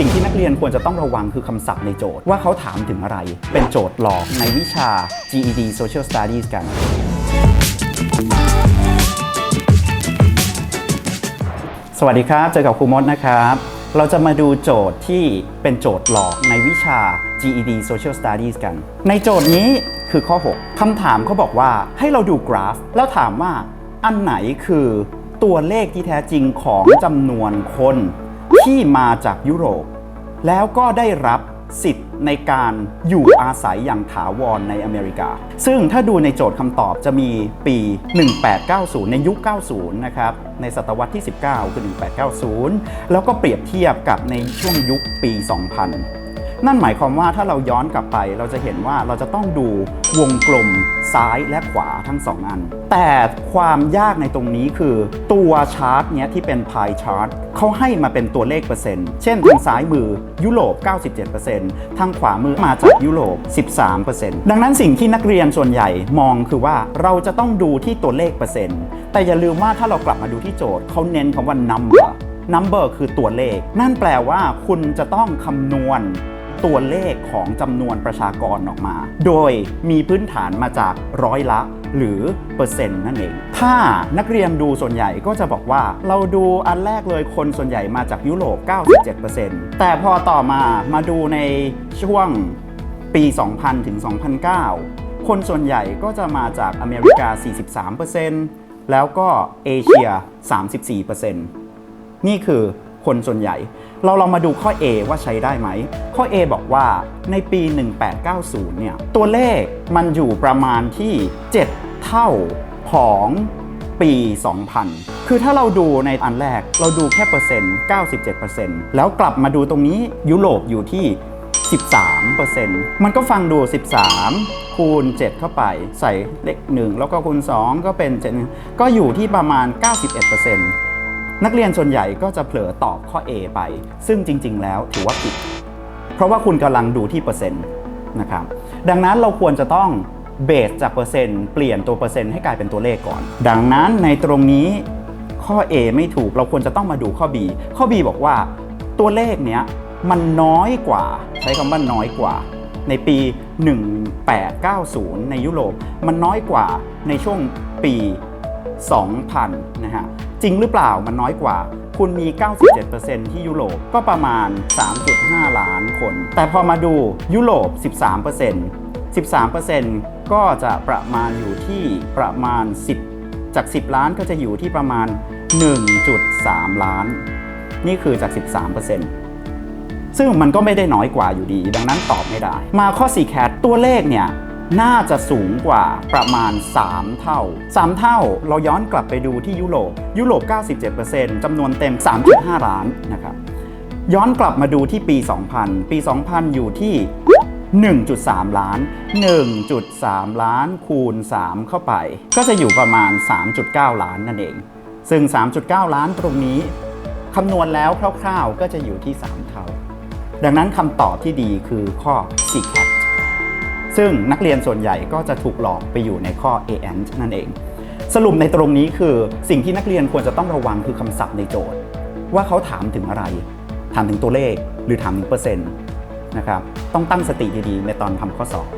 สิ่งที่นักเรียนควรจะต้องระวังคือคำศัพท์ในโจทย์ ว่าเขาถามถึงอะไร เป็นโจทย์หลอกในวิชา GED Social Studies กันสวัสดีครับ เจอกับครูมดนะครับ เราจะมาดูโจทย์ที่เป็นโจทย์หลอกในวิชา GED Social Studies กัน ในโจทย์นี้คือข้อ 6 คำถามเขาบอกว่าให้เราดูกราฟ แล้วถามว่าอันไหนคือตัวเลขที่แท้จริงของจำนวนคน ที่มาจากยุโรป แล้วก็ได้รับสิทธิ์ในการอยู่อาศัยอย่างถาวรในอเมริกา ซึ่งถ้าดูในโจทย์คำตอบจะมีปี 1890 ในยุค 90 นะครับ ในศตวรรษที่ 19 คือ 1890 แล้วก็เปรียบเทียบกับในช่วงยุคปี 2000 นั่นหมายความว่าถ้าเราย้อนกลับไปเราจะเห็นว่าเราจะต้องดูวงกลมซ้ายและขวาทั้งสองอัน แต่ความยากในตรงนี้คือ ตัวชาร์ตเนี้ยที่เป็นพายชาร์ตเขาให้มาเป็นตัวเลขเปอร์เซ็นต์ เช่นทางซ้ายมือยุโรป 97%ทางขวามือมาจากยุโรป 13%ดังนั้นสิ่งที่นักเรียนส่วนใหญ่มองคือว่าเราจะต้องดูที่ตัวเลขเปอร์เซ็นต์ แต่อย่าลืมว่าถ้าเรากลับมาดูที่โจทย์เขาเน้นคำว่า number number คือตัวเลข นั่นแปลว่าคุณจะต้องคำนวณ ตัวเลขของจำนวนประชากรออกมา โดยมีพื้นฐานมาจากร้อยละหรือเปอร์เซ็นต์นั่นเอง ถ้านักเรียนดูส่วนใหญ่ก็จะบอกว่า เราดูอันแรกเลยคนส่วนใหญ่มาจากยุโรป 97%แต่พอต่อมามาดูในช่วงปี 2000 ถึง 2009 คนส่วนใหญ่ก็จะมาจากอเมริกา 43%แล้วก็เอเชีย 34%นี่คือ คนส่วนใหญ่ เราลองมาดูข้อ A ว่าใช้ได้ไหม ข้อ A บอกว่าในปี 1890 เนี่ย ตัวเลขมันอยู่ประมาณที่ 7 เท่าของปี 2000 คือถ้าเราดูในอันแรกเราดูแค่เปอร์เซ็นต์ 97%แล้วกลับมาดูตรงนี้ยุโรปอยู่ที่ 13%มันก็ฟังดู 13 คูณ 7 เข้าไป ใส่เลข 1 แล้วก็คูณ 2 ก็เป็น 7 ก็อยู่ที่ประมาณ 91% นักเรียนส่วนใหญ่ก็จะเผลอตอบข้อ A ไป ซึ่งจริง ๆ แล้วถือว่าผิด เพราะว่าคุณกำลังดูที่เปอร์เซ็นต์นะครับ ดังนั้นเราควรจะต้องเบสจากเปอร์เซ็นต์เปลี่ยนตัวเปอร์เซ็นต์ให้กลายเป็นตัวเลขก่อน ดังนั้นในตรงนี้ข้อ A ไม่ถูกเราควรจะต้องมาดูข้อ B ข้อ B บอกว่าตัวเลขเนี้ยมันน้อยกว่า ใช้คำว่าน้อยกว่า ในปี 1890 ในยุโรปมันน้อยกว่าในช่วงปี 2,000 นะฮะ จริงหรือเปล่ามันน้อยกว่า คุณมี 97%ที่ยุโรปก็ประมาณ 3.5 ล้านคน แต่พอมาดูยุโรป 13% 13%ก็จะประมาณอยู่ที่ประมาณ 10 จาก 10 ล้านก็จะอยู่ที่ประมาณ 1.3 ล้าน นี่คือจาก 13%ซึ่งมันก็ไม่ได้น้อยกว่าอยู่ดี ดังนั้นตอบไม่ได้ มาข้อ 4 แคทตัวเลขเนี่ย น่าจะสูงกว่าประมาณ 3 เท่า 3 เท่าเราย้อนกลับไปดูที่ยุโรปยุโรป 97%จำนวนเต็ม 3.5 ล้านนะครับย้อนกลับมาดูที่ปี 2000 ปี 2000 อยู่ที่ 1.3 ล้าน 1.3 ล้านคูณ 3 เข้าไป ก็จะอยู่ประมาณ 3.9 ล้านนั่นเอง ซึ่ง 3.9 ล้านตรงนี้คำนวณแล้วคร่าวๆ ก็จะอยู่ที่ 3 เท่า ดังนั้นคำตอบที่ดีคือข้อ c c a t ซึ่งนักเรียนส่วนใหญ่ก็จะถูกหลอกไปอยู่ในข้อ a n นั่นเอง สรุปในตรงนี้คือสิ่งที่นักเรียนควรจะต้องระวังคือคำศัพท์ในโจทย์ ว่าเขาถามถึงอะไร ถามถึงตัวเลขหรือถามถึงเปอร์เซ็นต์นะครับต้องตั้งสติดีๆ ในตอนทำข้อสอบ